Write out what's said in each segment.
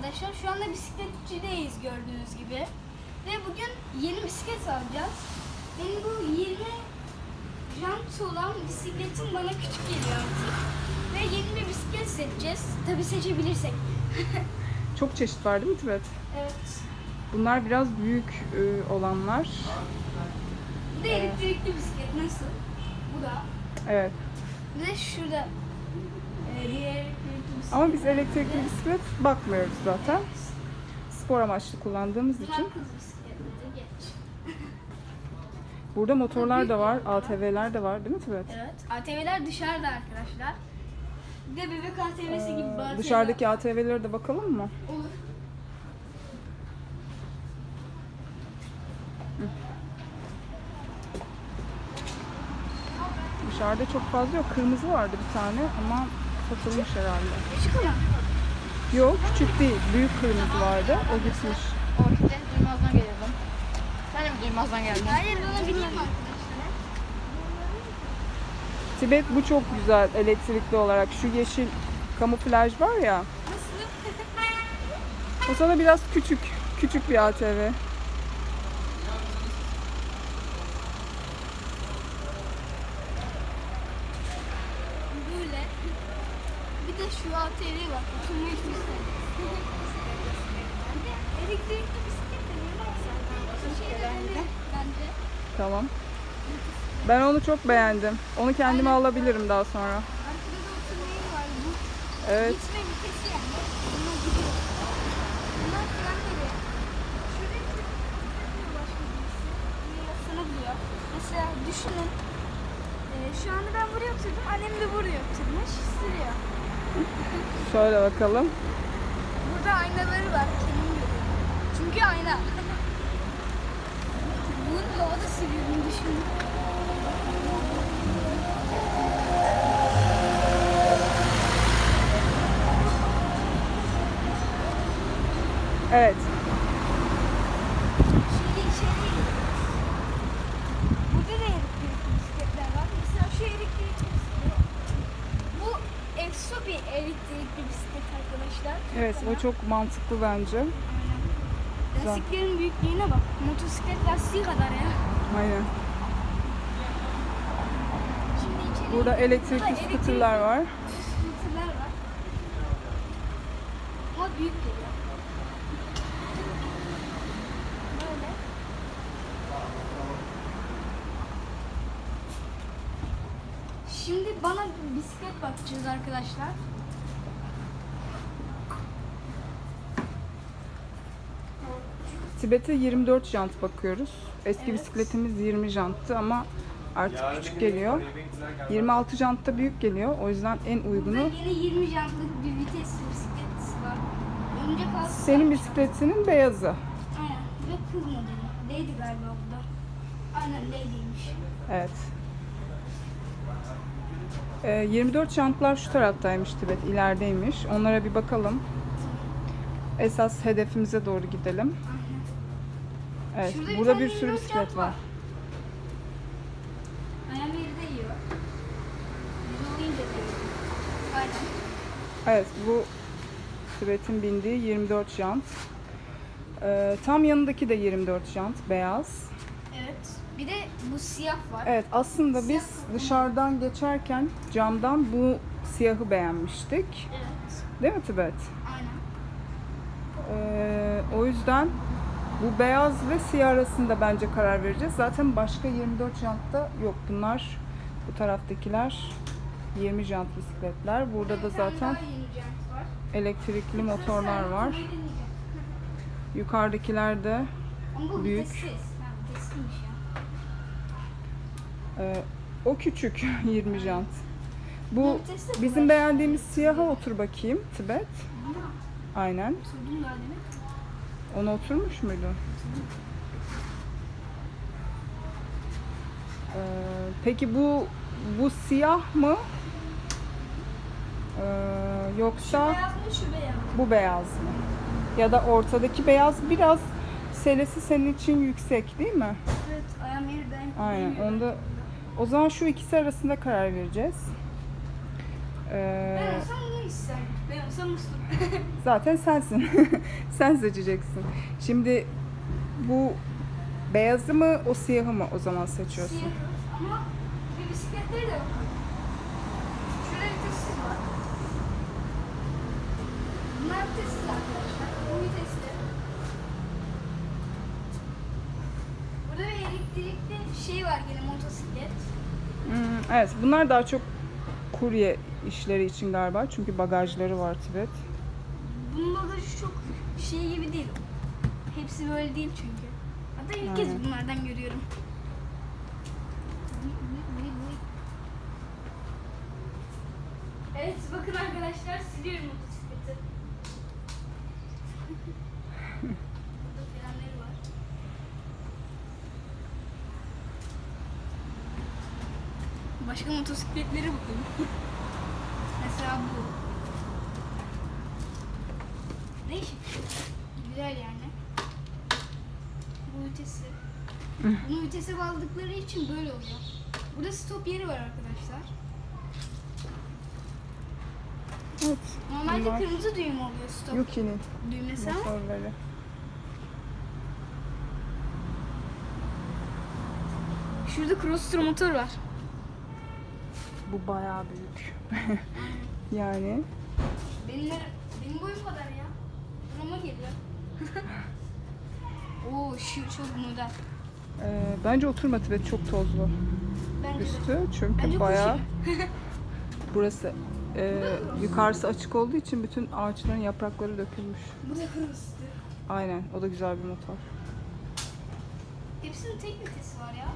arkadaşlar. Şu anda bisikletçideyiz gördüğünüz gibi. Ve bugün yeni bisiklet alacağız. Benim bu 20 jant olan bisikletim bana küçük geliyor artık. Ve yeni bir bisiklet seçeceğiz. Tabii seçebilirsek. Çok çeşit var değil mi Tibet? Evet. Bunlar biraz büyük e, olanlar. Bu da elektrikli bisiklet. Nasıl? Bu da. Evet. De şurada. e, diğer. Ama biz elektrikli bisiklet bakmıyoruz zaten. Spor amaçlı kullandığımız için. Burada motorlar da var, ATV'ler de var değil mi Tibet? Evet. ATV'ler dışarıda arkadaşlar. Bir de bebek ATV'si gibi bir Ee, ATV. dışarıdaki ATV'lere de bakalım mı? Olur. Dışarıda çok fazla yok. Kırmızı vardı bir tane ama satılmış herhalde. Küçük ama. Yok küçük değil. Büyük kırmızı vardı. O gitmiş. Orkide duymazdan geliyordum. Sen de mi duymazdan geldin? Hayır bilmem arkadaşlar. Tibet bu çok güzel elektrikli olarak. Şu yeşil kamuflaj var ya. O sana biraz küçük. Küçük bir ATV. Böyle. Bir de şu Çok elektrikli bisiklet de bence. Tamam. Ben onu çok beğendim. Onu kendime alabilirim daha sonra. Arkada da oturmayı var. Bu Evet. Gitme vitesi yani. Bunlar gidiyor. Bunlar fren veriyor. Şurada bir başka birisi. Bunu yapsana buluyor. Mesela düşünün. Ee, şu anda ben buraya oturdum. Annem de buraya oturmuş. Sürüyor. Şöyle bakalım. Burada aynaları var. Kendim görüyorum. Çünkü ayna. Bunu havada sürüyorum düşünün. Evet. Şimdi içeriye gidiyoruz. Burada da elektrikli bisikletler var. Mesela şu elektrikli bisiklet. Bu efso bir elektrikli bisiklet arkadaşlar. O çok mantıklı bence. Lastiklerin büyüklüğüne bak. Motosiklet lastiği kadar ya. Aynen. Burada elektrikli scooterlar var. Scooterlar var. Ama büyük geliyor. Böyle. Şimdi bana bisiklet bakacağız arkadaşlar. Tibet'e 24 jant bakıyoruz. Eski Evet. bisikletimiz 20 janttı ama artık küçük geliyor. 26 jant da büyük geliyor. O yüzden en uygunu yine 20 jantlık bir vites bisiklet var. Önce kalktı. senin bisikletinin beyazı. Aynen. Ve kız modeli. Lady galiba bu da. Aynen Lady'ymiş. Evet. Ee, 24 jantlar şu taraftaymış Tibet, ilerideymiş. Onlara bir bakalım. Esas hedefimize doğru gidelim. Evet, Şurada bir burada tane bir sürü 24 bisiklet var. Ayağım yerde yiyor. Olunca da yiyor. Aynen. Evet, bu Tibet'in bindiği 24 jant. Ee, tam yanındaki de 24 jant, beyaz. Evet. Bir de bu siyah var. Evet, aslında biz dışarıdan geçerken camdan bu siyahı beğenmiştik. Evet. Değil mi Tibet? Aynen. Ee, o yüzden bu beyaz ve siyah arasında bence karar vereceğiz. Zaten başka 24 jantta yok. Bunlar bu taraftakiler 20 jant bisikletler. Burada da zaten elektrikli motorlar var. Yukarıdakiler de Büyük. vitessiz. Ha, vitesliymiş ya. e, o küçük 20 jant. Bu bizim beğendiğimiz siyaha otur bakayım Tibet. Aynen. Ona oturmuş muydu? Ee, peki bu bu siyah mı? Ee, yoksa Beyaz mı şu beyaz bu beyaz mı? Ya da ortadaki beyaz biraz selesi senin için yüksek değil mi? Evet ayağım yerden. Aynen. değmiyor. Onda o zaman şu ikisi arasında karar vereceğiz. Ee, Ben Ben olsam. Zaten sensin. Sen seçeceksin. Şimdi bu beyazı mı o siyahı mı o zaman seçiyorsun? Siyah ama bir bisikletleri de bakalım. Şurada vitessiz var. Bunlar vitessiz arkadaşlar. Bu vitesli. Burada bir elektrikli şey var gene motosiklet. Hmm, evet bunlar daha çok kurye işleri için galiba. Çünkü bagajları var Tibet. Bunun bagajı çok şey gibi değil. Hepsi böyle değil çünkü. Hatta ilk kez Aynen. bunlardan görüyorum. Evet bakın arkadaşlar siliyorum motosikleti. Burada frenleri var. Başka motosikletlere bakalım. Mesela bu. Değişik. Güzel yani. Bu vitesi. Bunu vitese bağladıkları için böyle oluyor. Burada stop yeri var arkadaşlar. Evet. Normalde Bunlar kırmızı düğüm oluyor stop Yuki'nin düğmesi ama motorları. şurada Crosster motor var. Bu bayağı büyük. yani Benim, benim boyum kadar ya. Burama geliyor. Oo şu çok model. e, bence oturma Tibet çok tozlu Bence de. üstü. Çünkü Bence bayağı burası e, yukarısı açık olduğu için bütün ağaçların yaprakları dökülmüş. Bu da Crosster. Aynen o da güzel bir motor. Hepsinin tek vitesi var ya.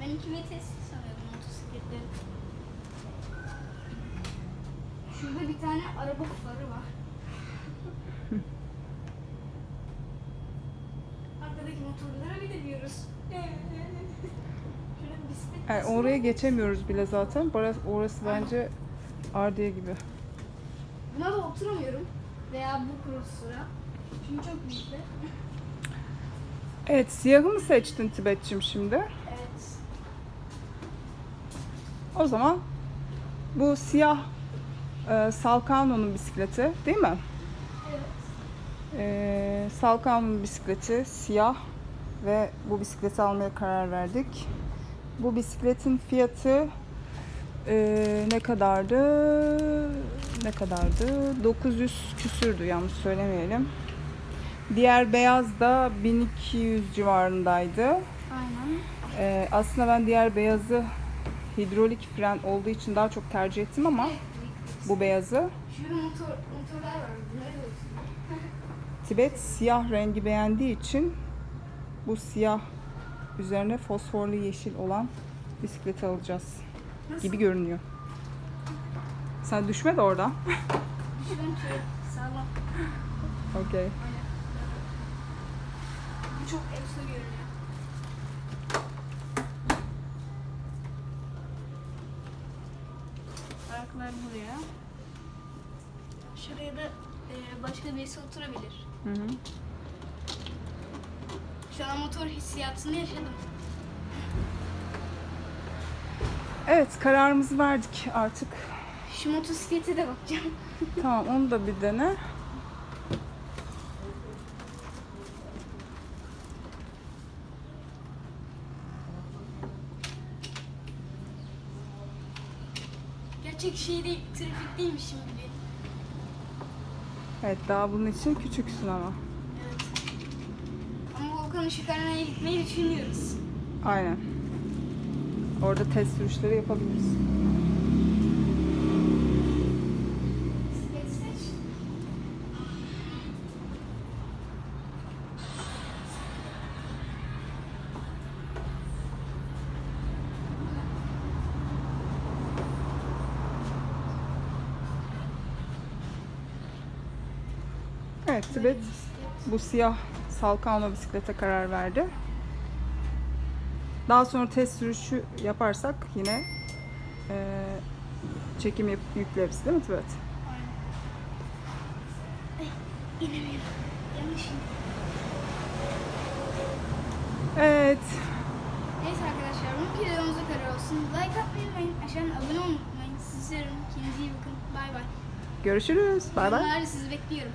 Ben iki vitesli sanıyordum motosikletleri. Şurada bir tane araba farı var. Bir bisiklet. Yani oraya geçemiyoruz bile zaten. Orası, orası bence Ardiye gibi. Buna da oturamıyorum. Veya bu Crosser'a. Çünkü çok büyükler. Evet siyahı mı seçtin Tibet'cim şimdi? Evet. O zaman bu siyah e, Salkano'nun bisikleti değil mi? Evet. E, Salkano'nun bisikleti siyah ve bu bisikleti almaya karar verdik. Bu bisikletin fiyatı e, ne kadardı? Ne kadardı? 900 küsürdü yanlış söylemeyelim. Diğer beyaz da 1200 civarındaydı. Aynen. Ee, aslında ben diğer beyazı hidrolik fren olduğu için daha çok tercih ettim ama bu beyazı motor. Tibet siyah rengi beğendiği için bu siyah üzerine fosforlu yeşil olan bisikleti alacağız Nasıl? gibi görünüyor. Sen düşme de oradan. Düşüyorum ki sağlam. Okey. Bu çok efsane görünüyor. Ayaklar buraya. Şuraya da e, başka birisi oturabilir. Hı hı. Şu an motor hissiyatını yaşadım. Evet kararımızı verdik artık. Şu motosiklete de bakacağım. Tamam onu da bir dene. Gerçek şey değil, trafik değilmişim gibi. Evet daha bunun için küçüksün ama. Volkan Işıkhane'ye gitmeyi düşünüyoruz. Aynen. Orada test sürüşleri yapabiliriz. Evet Tibet bu siyah Salkano bisiklete karar verdi. Daha sonra test sürüşü yaparsak yine eee, çekim yapıp yükleriz değil mi Tibet? İnemiyorum. Yanlış. Evet. Neyse arkadaşlar bu videomuza kadar olsun. Like atmayı unutmayın. Aşağıdan abone olmayı unutmayın. Sizi seviyorum. Kendinize iyi bakın. Bay bay. Görüşürüz. Bay bay. Sizi bekliyorum.